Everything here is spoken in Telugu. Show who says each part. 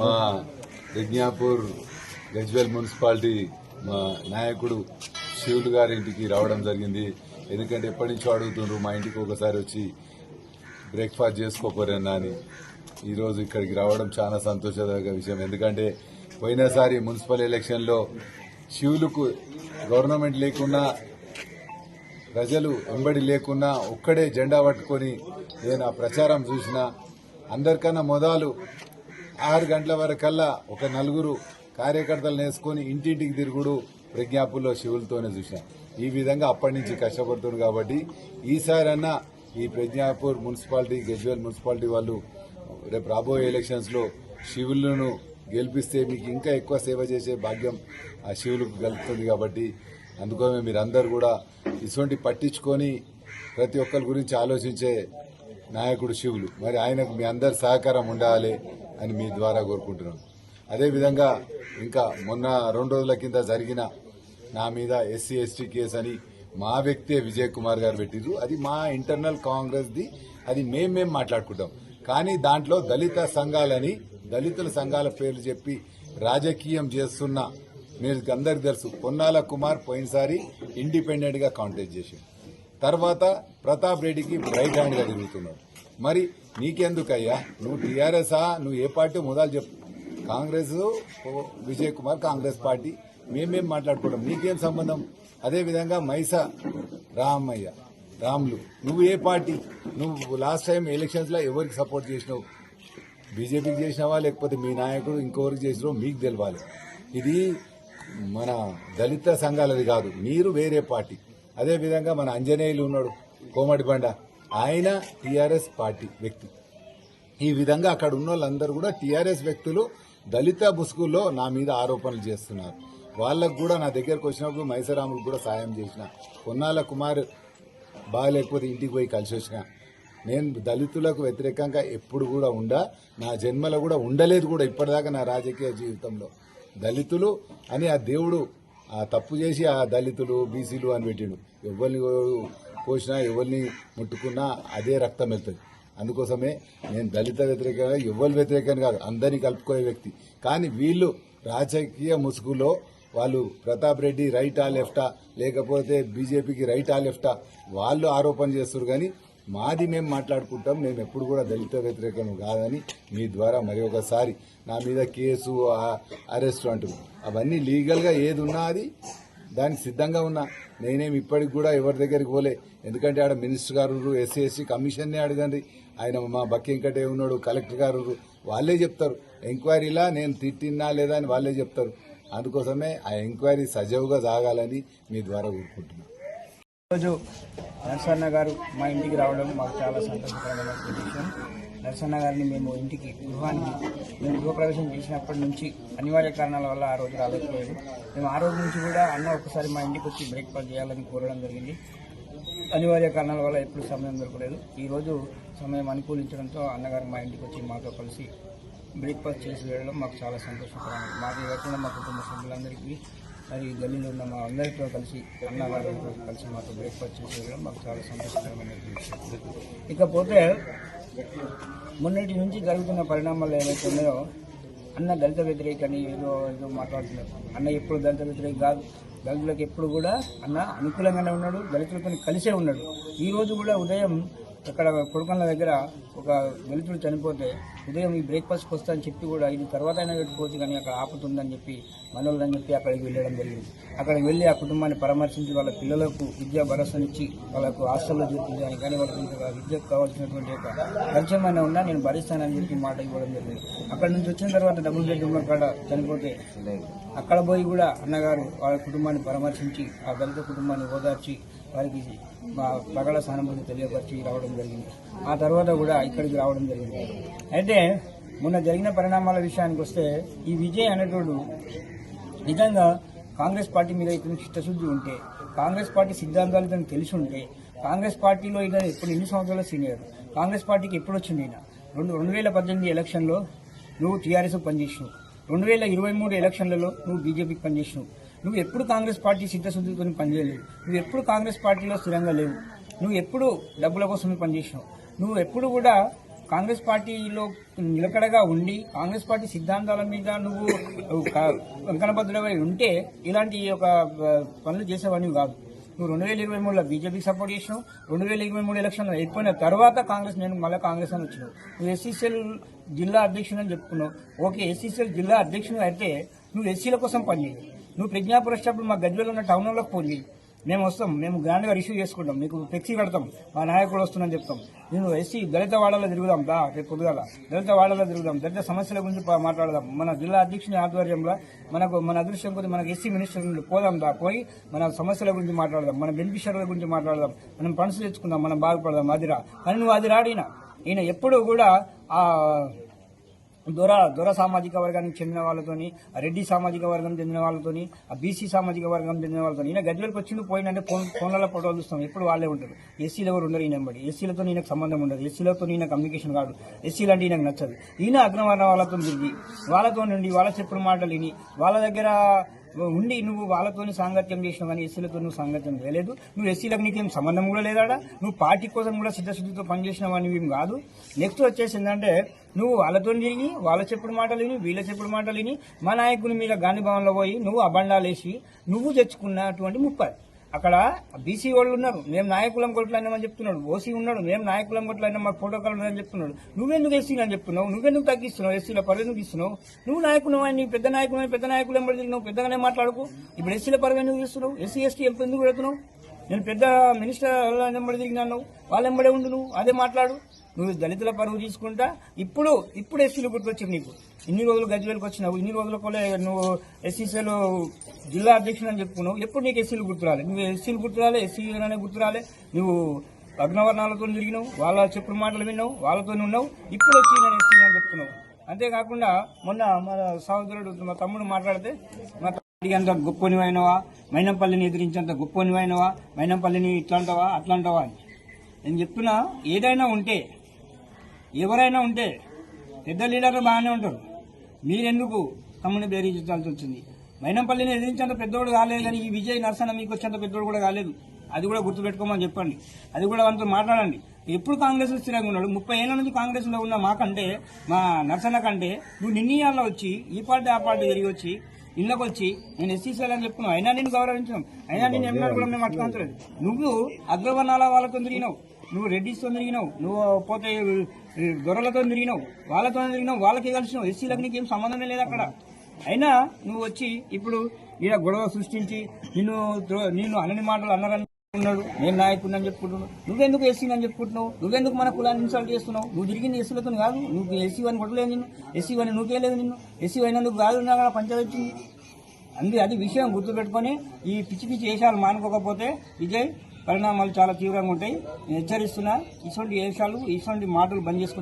Speaker 1: మా ప్రజ్ఞాపూర్ గజ్వేల్ మున్సిపాలిటీ మా నాయకుడు శివులు గారి ఇంటికి రావడం జరిగింది. ఎందుకంటే ఎప్పటి నుంచో అడుగుతుండ్రు మా ఇంటికి ఒకసారి వచ్చి బ్రేక్ఫాస్ట్ చేసుకోపోరన్నా అని. ఈరోజు ఇక్కడికి రావడం చాలా సంతోషదాయక విషయం. ఎందుకంటే పోయినసారి మున్సిపల్ ఎలక్షన్లో శివులకు గవర్నమెంట్ లేకున్నా ప్రజలు వెంబడి లేకున్నా ఒక్కడే జెండా పట్టుకొని నేను ఆ ప్రచారం చూసిన అందరికన్నా మొదలు ఆరు గంటల వరకల్లా ఒక నలుగురు కార్యకర్తలు నేసుకొని ఇంటింటికి తిరుగుడు ప్రజ్ఞాపుల్లో శివులతోనే చూశాం. ఈ విధంగా అప్పటి నుంచి కష్టపడుతుంది కాబట్టి ఈసారన్నా ఈ ప్రజ్ఞాపూర్ మున్సిపాలిటీ గజ్వేల్ మున్సిపాలిటీ వాళ్ళు రేపు రాబోయే ఎలక్షన్స్లో శివులను గెలిపిస్తే మీకు ఇంకా ఎక్కువ సేవ చేసే భాగ్యం ఆ శివులకు కలుగుతుంది కాబట్టి అందుకోసమే మీరందరూ కూడా ఇటువంటి పట్టించుకొని ప్రతి ఒక్కరి గురించి ఆలోచించే నాయకుడు శివులు. మరి ఆయనకు మీ అందరి సహకారం ఉండాలి అని మీ ద్వారా కోరుకుంటున్నాం. అదేవిధంగా ఇంకా మొన్న రెండు రోజుల కింద జరిగిన నా మీద ఎస్సీ ఎస్టీ కేసు అని మా వ్యక్తే విజయ్ కుమార్ గారు పెట్టిరు అది మా ఇంటర్నల్ కాంగ్రెస్ది. అది మేమేం మాట్లాడుకుంటాం. కానీ దాంట్లో దళిత సంఘాలని దళితుల సంఘాల పేర్లు చెప్పి రాజకీయం చేస్తున్న మీరు అందరికి తెలుసు పొన్నాల కుమార్ పోయినసారి ఇండిపెండెంట్గా కాంటెస్ట్ తర్వాత ప్రతాప్ రెడ్డికి రైట్ హ్యాండ్గా తిరుగుతున్నాడు. మరి నీకెందుకయ్యా? నువ్వు టీఆర్ఎస్ నువ్వు ఏ పార్టీ మొదలు చెప్పు. కాంగ్రెస్ విజయ్ కుమార్ కాంగ్రెస్ పార్టీ. మేమేం మాట్లాడుకోవడం. నీకేం సంబంధం? అదే విధంగా మైసా రామయ్య రాములు. నువ్వు ఏ పార్టీ? నువ్వు లాస్ట్ టైం ఎలక్షన్స్లో ఎవరికి సపోర్ట్ చేసినావు? బీజేపీకి చేసినావా? లేకపోతే మీ నాయకుడు ఇంకొకరికి చేసినావు మీకు తెలియాలి ఇది మన దళిత సంఘాలది కాదు. మీరు వేరే పార్టీ. అదే విధంగా మన అంజనేయులు ఉన్నాడు కోమటి బండ. ఆయన టీఆర్ఎస్ పార్టీ వ్యక్తి. ఈ విధంగా అక్కడ ఉన్న వాళ్ళందరూ కూడా టీఆర్ఎస్ వ్యక్తులు దళిత ముసుగుల్లో నా మీద ఆరోపణలు చేస్తున్నారు. వాళ్ళకు కూడా నా దగ్గరకు వచ్చినప్పుడు మైసరాములకు కూడా సాయం చేసిన. కొన్నాళ్ళ కుమార్ బాగాలేకపోతే ఇంటికి పోయి కలిసి వచ్చిన. నేను దళితులకు వ్యతిరేకంగా ఎప్పుడు కూడా ఉండా నా జన్మలో కూడా ఉండలేదు కూడా ఇప్పటిదాకా నా రాజకీయ జీవితంలో. దళితులు అని ఆ దేవుడు ఆ తప్పు చేసి ఆ దళితులు బీసీలు అని పెట్టిండు. ఎవరిని పోసినా ఎవరిని ముట్టుకున్నా అదే రక్తం వెళ్తుంది. అందుకోసమే నేను దళిత వ్యతిరేకంగా ఎవరి వ్యతిరేకం కాదు అందరినీ కలుపుకునే వ్యక్తి. కానీ వీళ్ళు రాజకీయ ముసుగులో వాళ్ళు ప్రతాప్ రెడ్డి రైటా లెఫ్టా లేకపోతే బీజేపీకి రైటా లెఫ్టా వాళ్ళు ఆరోపణ చేస్తారు కానీ మాది మేము మాట్లాడుకుంటాం మేము ఎప్పుడు కూడా దళిత వ్యతిరేకం కాదని మీ ద్వారా మరి ఒకసారి నా మీద కేసు అరెస్ట్ అంటారు అవన్నీ లీగల్గా ఏది ఉన్నా అది దానికి సిద్ధంగా ఉన్నా. నేనేం ఇప్పటికి కూడా ఎవరి దగ్గరికి పోలే. ఎందుకంటే ఆడ మినిస్టర్ గారు ఎస్సీ ఎస్సీ కమిషన్నే అడగండి. ఆయన మా బక్కింకటే ఉన్నాడు కలెక్టర్ గారు వాళ్ళే చెప్తారు. ఎంక్వైరీలా నేను తిట్టినా లేదా అని వాళ్ళే చెప్తారు. అందుకోసమే ఆ ఎంక్వైరీ సజావుగా సాగాలని మీ ద్వారా కోరుకుంటున్నాను.
Speaker 2: ఈరోజు నరసన్న గారు మా ఇంటికి రావడం మాకు చాలా సంతోషకరమైన విషయం. నరసన్న గారిని మేము ఇంటికి గృహానికి మేము గృహప్రవేశం చేసినప్పటి నుంచి అనివార్య కారణాల వల్ల ఆ రోజు రాలేకపోయాడు. మేము ఆ రోజు నుంచి కూడా అన్న ఒకసారి మా ఇంటికి వచ్చి బ్రేక్ఫాస్ట్ చేయాలని కోరడం జరిగింది. అనివార్య కారణాల వల్ల ఎప్పుడు సమయం దొరకలేదు. ఈరోజు సమయం అనుకూలించడంతో అన్నగారు మా ఇంటికి వచ్చి మాతో కలిసి బ్రేక్ఫాస్ట్ చేసి వెళ్ళడం మాకు చాలా సంతోషకరం మాకు కాకుండా మా కుటుంబ సభ్యులందరికీ మరి గల్లీలో ఉన్న మా అందరితో కలిసి అన్నగారితో కలిసి మాతో బ్రేక్ఫాస్ట్ చేసేయడం మాకు చాలా సంతోషకరమైన ఇకపోతే మొన్నటి నుంచి జరుగుతున్న పరిణామాలు ఏవైతే ఉన్నాయో అన్న దళిత వ్యతిరేక అని ఏదో ఏదో మాట్లాడుతున్నారు. అన్న ఎప్పుడు దళిత వ్యతిరేక కాదు. దళితులకు ఎప్పుడు కూడా అన్న అనుకూలంగానే ఉన్నాడు దళితులతో కలిసే ఉన్నాడు. ఈరోజు కూడా ఉదయం అక్కడ కొడుకుల దగ్గర ఒక దళితుడు చనిపోతే ఉదయం ఈ బ్రేక్ఫాస్ట్కి వస్తా అని చెప్పి కూడా ఇది తర్వాత అయినా పెట్టుకోవచ్చు కానీ అక్కడ ఆపుతుందని చెప్పి మనోళ్ళని చెప్పి అక్కడికి వెళ్ళడం జరిగింది. అక్కడికి వెళ్ళి ఆ కుటుంబాన్ని పరామర్శించి వాళ్ళ పిల్లలకు విద్యా భరోసానిచ్చి వాళ్ళకు హాస్టల్లో చూపించాను కానీ వాళ్ళకి విద్యకు కావాల్సినటువంటి ఒక ఖర్చమైనా ఉన్నా నేను భరిస్తానని చెప్పి మాట ఇవ్వడం జరిగింది. అక్కడ నుంచి వచ్చిన తర్వాత డబుల్ బెడ్రూమ్ అక్కడ చనిపోతే అక్కడ పోయి కూడా అన్నగారు వాళ్ళ కుటుంబాన్ని పరామర్శించి ఆ దళిత కుటుంబాన్ని ఓదార్చి వారికి మా ప్రగాఢ సానుభూతి తెలియపరిచి రావడం జరిగింది. ఆ తర్వాత కూడా ఇక్కడికి రావడం జరిగింది. అయితే మొన్న జరిగిన పరిణామాల విషయానికి వస్తే ఈ విజయ్ అనేటోడు నిజంగా కాంగ్రెస్ పార్టీ మీద ఇతను చిత్తశుద్ధి ఉంటే కాంగ్రెస్ పార్టీ సిద్ధాంతాలు ఇతను తెలిసి ఉంటే కాంగ్రెస్ పార్టీలో ఇతను ఎప్పుడు ఎన్ని సంవత్సరాలు సీనియర్? కాంగ్రెస్ పార్టీకి ఎప్పుడు వచ్చింది ఈయన? రెండు రెండు వేల పద్దెనిమిది ఎలక్షన్లో నువ్వు టీఆర్ఎస్ పనిచేసినావు. రెండు వేల ఇరవై మూడు ఎలక్షన్లలో నువ్వు బీజేపీకి పనిచేసినావు. నువ్వు ఎప్పుడు కాంగ్రెస్ పార్టీ చిత్తశుద్ధితో పనిచేయలేవు నువ్వు ఎప్పుడు కాంగ్రెస్ పార్టీలో స్థిరంగా లేవు. నువ్వు ఎప్పుడు డబ్బుల కోసమే పనిచేసినావు. నువ్వు ఎప్పుడు కూడా కాంగ్రెస్ పార్టీలో నిలకడగా ఉండి కాంగ్రెస్ పార్టీ సిద్ధాంతాల మీద నువ్వు కంకణబద్ధుడమై ఉంటే ఇలాంటి ఒక పనులు చేసేవాడివి కాదు. నువ్వు రెండు వేల ఇరవై మూడులో బీజేపీకి సపోర్ట్ చేసినావు. రెండు వేల ఇరవై మూడు ఎలక్షన్లో అయిపోయిన తర్వాత కాంగ్రెస్ నేను మళ్ళీ కాంగ్రెస్ అని వచ్చినావు. నువ్వు ఎస్సీసీఎల్ జిల్లా అధ్యక్షుడు అని చెప్పుకున్నావు. ఓకే ఎస్సీసీఎల్ జిల్లా అధ్యక్షుడు అయితే నువ్వు ఎస్సీల కోసం పనిచేయవు. నువ్వు ప్రజ్ఞాపూర్ వచ్చినప్పుడు మా గజ్వేలో ఉన్న టౌన్ హాల్లోకి ఫోన్ చేయి మేము వస్తాం. మేము గ్రాండ్గా రిసీవ్ చేసుకుంటాం. మీకు ఫ్లెక్సీ కడతాం. మా నాయకుడు వస్తుందని చెప్తాం. నేను ఎస్సీ దళిత వాడలో తిరుగుదాం. దా రేపు పొద్దుగాల. దళిత వాడలో తిరుగుదాం. దళిత సమస్యల గురించి మాట్లాడదాం. మన జిల్లా అధ్యక్షుని ఆధ్వర్యంలో మనకు మన అదృష్టం కొద్ది మనకు ఎస్సీ మినిస్టర్ నుండి పోదాం దా పోయి మన సమస్యల గురించి మాట్లాడదాం. మన బెనిఫిషియర్ల గురించి మాట్లాడదాం. మనం ఫండ్స్ తెచ్చుకుందాం. మనం బాగుపడదాం. అదిరా. కానీ నువ్వు అది రాడినా ఈయన. ఎప్పుడు కూడా దొర దొర సామాజిక వర్గానికి చెందిన వాళ్ళతోని ఆ రెడ్డి సామాజిక వర్గం చెందిన వాళ్ళతోని ఆ బీసీ సామాజిక వర్గం చెందిన వాళ్ళతో ఈయన గదిలోకి వచ్చింది పోయిందంటే ఫోన్ ఫోన్లలో ఫోటోలు చూస్తాం. ఎప్పుడు వాళ్ళే ఉంటారు. ఎస్సీలు ఎవరు ఉండరు ఈయన బట్టి ఎస్సీలతో ఈయనకు సంబంధం ఉండదు. ఎస్సీలతో ఈయన కమ్యూనికేషన్ కాదు. ఎస్సీలు అంటే ఈయనకు నచ్చదు. ఈయన అగ్రవర్ణ వాళ్ళతో తిరిగి వాళ్ళతో నుండి వాళ్ళ చెప్పుడు మాటలు విని వాళ్ళ దగ్గర ఉండి నువ్వు వాళ్ళతోని సాంగత్యం చేసినావు కానీ ఎస్సీలతో నువ్వు సాంగత్యం చేయలేదు. నువ్వు ఎస్సీలకు నీకేం సంబంధం కూడా లేదాడా? నువ్వు పార్టీ కోసం కూడా సిద్ధశుద్ధితో పనిచేసినావు అని ఏం కాదు. నెక్స్ట్ వచ్చేసి ఏంటంటే నువ్వు వాళ్ళతో తిరిగి వాళ్ళ చెప్పుడు మాటలు విని వీళ్ళ చెప్పుడు మాటలు విని మా నాయకుని మీద గాంధీ భవన్లో పోయి నువ్వు అబండాలేసి నువ్వు తెచ్చుకున్నటువంటి ముప్పై అక్కడ బీసీ వాళ్ళు ఉన్నారు మేము నాయకులం కొట్లాడినామని చెప్తున్నాడు. ఓసీ ఉన్నాడు మేము నాయకులం కొట్లాడినా మాకు ప్రోటోకాల్ ఉందని చెప్తున్నాడు. నువ్వెందుకు ఎస్సీలు అని చెప్తున్నావు? నువ్వెందుకు తగ్గిస్తున్నావు? ఎస్సీల పరువు ఎందుకు ఇస్తున్నావు? నువ్వు నాయకులు అని పెద్ద నాయకులు పెద్ద నాయకులు ఎంబడి నువ్వు పెద్దగానే మాట్లాడుకో. ఇప్పుడు ఎస్సీల పరువు ఎందుకు ఇస్తున్నావు ఎస్సీ ఎస్టీ ఎందుకు పెడుతున్నావు నేను పెద్ద మినిస్టర్ వెంబడి తిరిగినాను వాళ్ళ వెంబడే ఉండు నువ్వు అదే మాట్లాడు. నువ్వు దళితుల పరువు తీసుకుంటా. ఇప్పుడు ఇప్పుడు ఎస్సీలు గుర్తొచ్చింది నీకు. ఇన్ని రోజులు గజ్వేలకు వచ్చినావు ఇన్ని రోజుల కొలే నువ్వు ఎస్సీసీలో జిల్లా అధ్యక్షుడు అని చెప్పుకున్నావు. ఎప్పుడు నీకు ఎస్సీలు గుర్తురాలి నువ్వు ఎస్సీలు గుర్తురాలే ఎస్సీ అనే గుర్తురాలే నువ్వు అగ్నవర్ణాలతో తిరిగినావు వాళ్ళ చెప్పుడు మాటలు విన్నావు వాళ్ళతో ఉన్నావు. ఇప్పుడు వచ్చి నేను ఎస్సీ అని చెప్తున్నావు అంతేకాకుండా మొన్న మా సహోదరుడు మా తమ్ముడు మాట్లాడితే మా అంత గొప్పనివైనవా? మైనంపల్లిని ఎదిరించేంత గొప్పనివైనవా? మైనంపల్లిని ఇట్లాంటవా? అట్లాంటవా? అని నేను చెప్తున్నా ఏదైనా ఉంటే ఎవరైనా ఉంటే పెద్ద లీడర్లు బాగానే ఉంటారు. మీరెందుకు తమ్ముని బేరీచాల్సి వచ్చింది? మైనంపల్లిని ఎదిరించేంత పెద్దోడు కాలేదు కానీ ఈ విజయ్ నరసన మీకు వచ్చేంత పెద్దోడు కూడా కాలేదు. అది కూడా గుర్తుపెట్టుకోమని చెప్పండి. అది కూడా వాళ్ళతో మాట్లాడండి. ఎప్పుడు కాంగ్రెస్ స్థిరంగా ఉన్నాడు? ముప్పై ఏళ్ళ నుంచి కాంగ్రెస్లో ఉన్న మాకంటే మా నరసన కంటే నువ్వు నిన్నీయాల్లో వచ్చి ఈ పార్టీ ఆ పార్టీ తిరిగి వచ్చి ఇళ్ళకి వచ్చి నేను ఎస్సీసీఎల్ అని చెప్పుకున్నావు. అయినా నేను గౌరవించాం అయినా నేను ఎమ్మెల్యే కూడా మేము అట్టుకోలేదు నువ్వు అగ్రవర్ణాల వాళ్ళతో తిరిగినావు. నువ్వు రెడ్డిస్తో తిరిగినావు. నువ్వు పోతే గొర్రెలతో తిరిగినావు. వాళ్ళతో తిరిగినావు. వాళ్ళకి కలిసినావు. ఎస్సీలకు నీకేం సంబంధమే లేదు అక్కడ. అయినా నువ్వు వచ్చి ఇప్పుడు ఈడ గొడవ సృష్టించి నిన్ను నిన్ను అనని మాటలు అన్నారని ఉన్నాడు. నేను నాయకుడిని అని చెప్పుకుంటున్నావు నువ్వెందుకు ఎస్సీని అని చెప్పుకుంటున్నావు? నువ్వెందుకు మన కులాన్ని ఇన్సల్ట్ చేస్తున్నావు? నువ్వు తిరిగింది ఎస్సీలతో కాదు. నువ్వు ఎస్సీ అని కొట్టలేదు నిన్ను. ఎస్సీ అని నువ్వుకేలేదు నిన్ను. ఎస్సీ అయినందుకు కాదు నా పంచాయతీ వచ్చింది. అంది అది విషయం గుర్తుపెట్టుకొని ఈ పిచ్చి పిచ్చి వేషాలు మానుకోకపోతే విజయ్ పరిణామాలు చాలా తీవ్రంగా ఉంటాయి. నేను హెచ్చరిస్తున్నా ఇటువంటి వేషాలు ఇటువంటి మాటలు బంద్ చేసుకుంటే